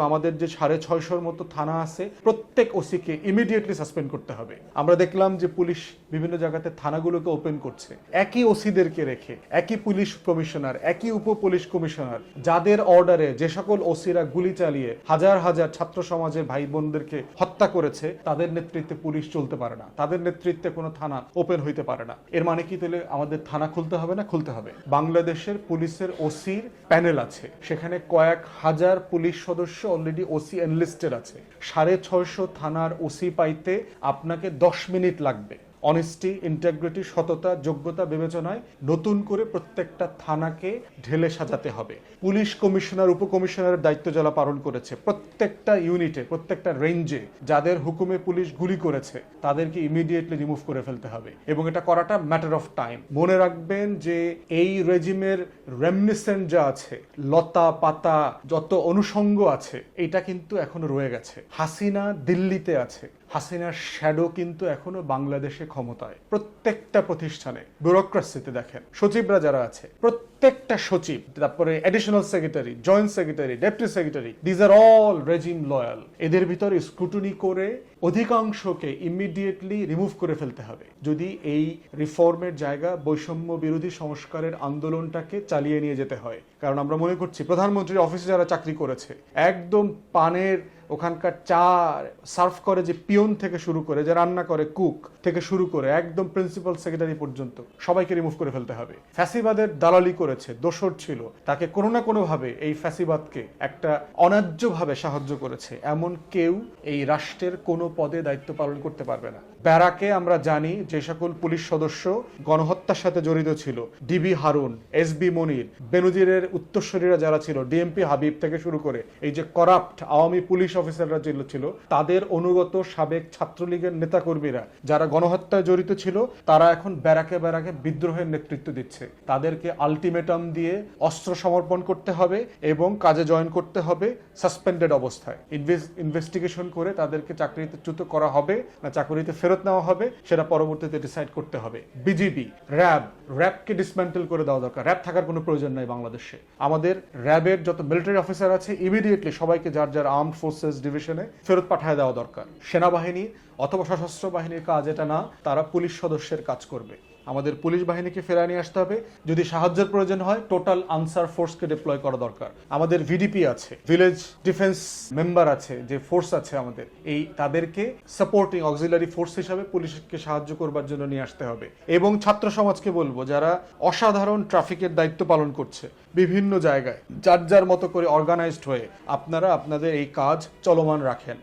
আমাদের যে সাড়ে ছয়শোর মতো থানা আছে, প্রত্যেক ওসিকে ইমিডিয়েটলি সাসপেন্ড করতে হবে। আমরা দেখলাম যে পুলিশ বিভিন্ন জায়গাতে থানাগুলোকে ওপেন করছে। একই ওসিদেরকে রেখে, একই পুলিশ কমিশনার, একই উপ পুলিশ কমিশনার, যাদের অর্ডারে যে সকল ওসিরা গুলি চালিয়ে হাজার হাজার ছাত্র সমাজের ভাই বোনদেরকে হত্যা করেছে, তাদের নেতৃত্বে পুলিশ চলতে পারে না। তাদের নেতৃত্বে কোনো থানা ওপেন হইতে পারে না। এর মানে কি? তাহলে আমাদের থানা খুলতে হবে না খুলতে হবে? বাংলাদেশের পুলিশের ওসির প্যানেল আছে। সেখানে কয়েক হাজার পুলিশ সদস্য অলরেডি ওসি এনলিস্টেড আছে। সাড়ে ছয়শো থানার ওসি পাইতে আপনাকে দশ মিনিট লাগবে। অনেস্টি ইন্টাগ্রিটি সততা, যোগ্যতা বিবেচনায় নতুন করে প্রত্যেকটা থানাকে ঢেলে সাজাতে হবে। পুলিশ কমিশনার, উপকমিশনারের দায়িত্ব যারা পালন করেছে। প্রত্যেকটা ইউনিটে প্রত্যেকটা রেঞ্জে যাদের হুকুমে পুলিশ গুলি করেছে, তাদেরকে ইমিডিয়েটলি রিমুভ করে ফেলতে হবে। এবং এটা করাটা ম্যাটার অফ টাইম মনে রাখবেন যে এই রেজিমের রেমনিসেন্ট যা আছে, লতা, পাতা, যত অনুষঙ্গ আছে, এটা কিন্তু এখনও রয়ে গেছে। হাসিনা দিল্লিতে আছে। হাসিনার শ্যাডো কিন্তু এখনও বাংলাদেশে ক্ষমতায়। প্রত্যেকটা প্রতিষ্ঠানে ব্যুরোক্রাসিতে দেখেন। সচিবরা যারা আছে প্রত্যেকটা সচিব, তারপরে additional secretary joint secretary deputy secretary these are all regime loyal এদের ভিতরে স্ক্রুটনি করে অধিকাংশকে ইমিডিয়েটলি রিমুভ করে ফেলতে হবে। যদি এই রিফর্মের জায়গা বৈষম্য বিরোধী সংস্কারের আন্দোলনটাকে চালিয়ে নিয়ে যেতে হয়, কারণ আমরা মনে করছি প্রধানমন্ত্রীর অফিসে যারা চাকরি করেছে, একদম পানের ওখানকার চা সার্ভ করে যে পিয়ন থেকে শুরু করে, যে রান্না করে কুক থেকে শুরু করে, একদম প্রিন্সিপাল সেক্রেটারি পর্যন্ত সবাইকে রিমুভ করে ফেলতে হবে। ফ্যাসিবাদের দালালি করেছে দোসর ছিল, তাকে কোনো না কোনোভাবে এই ফ্যাসিবাদকে একটা অন্যায্যভাবে সাহায্য করেছে। এমন কেউ এই রাষ্ট্রের কোনো পদে দায়িত্ব পালন করতে পারবে না। ব্যারাকে আমরা জানি যে সকল পুলিশ সদস্য গণহত্যার সাথে জড়িত ছিল। DB Harun, S B Monir, বেনজিরের উত্তরসূরীরা যারা ছিল, ডিএমপি হাবিব থেকে শুরু করে এই যে করাপ্ট আওয়ামী পুলিশ অফিসাররা যেগুলো ছিল, তাদের অনুগত সাবেক ছাত্রলীগের নেতাকর্মীরা যারা গণহত্যায় জড়িত ছিল, তারা এখন ব্যারাকে ব্যারাকে বিদ্রোহের নেতৃত্ব দিচ্ছে। তাদেরকে আলটিমেটাম দিয়ে অস্ত্র সমর্পণ করতে হবে এবং কাজে জয়েন করতে হবে সাসপেন্ডেড অবস্থায়। ইনভেস্টিগেশন করে তাদেরকে চাকরিতে চ্যুত করা হবে না চাকরিতে ফেরত নেওয়া হবে, সেটা পরবর্তীতে ডিসাইড করতে হবে। বিজিবি র্যাব র্যাবকে ডিসমেন্টেল করে দেওয়া দরকার। র্যাব থাকার কোনো প্রয়োজন নাই বাংলাদেশে। আমাদের র্যাবের যত মিলিটারি অফিসার আছে ইমিডিয়েটলি সবাইকে যার যার আর্মড ফোর্সেস ডিভিশনে ফেরত পাঠিয়ে দেওয়া দরকার। সেনাবাহিনী অথবা সশস্ত্র বাহিনীর কাজ এটা না, তারা পুলিশ সদস্যের কাজ করবে। আমাদের পুলিশ বাহিনীকে ফেরায় নিয়ে আসতে হবে। যদি সাহায্যের প্রয়োজন হয় টোটাল আনসার ফোর্সকে ডিপ্লয় করা দরকার। আমাদের ভিডিপি আছে ভিলেজ ডিফেন্স মেম্বার আছে, যে ফোর্স আছে আমাদের, এই তাদেরকে সাপোর্টিং অক্সিলারি ফোর্স হিসাবে পুলিশকে সাহায্য করবার জন্য নিয়ে আসতে হবে। এবং ছাত্র সমাজকে বলব, যারা অসাধারণ ট্রাফিকের দায়িত্ব পালন করছে, বিভিন্ন জায়গায়, যার যার মতো করে অর্গানাইজড হয়ে আপনারা আপনাদের এই কাজ চলমান রাখেন।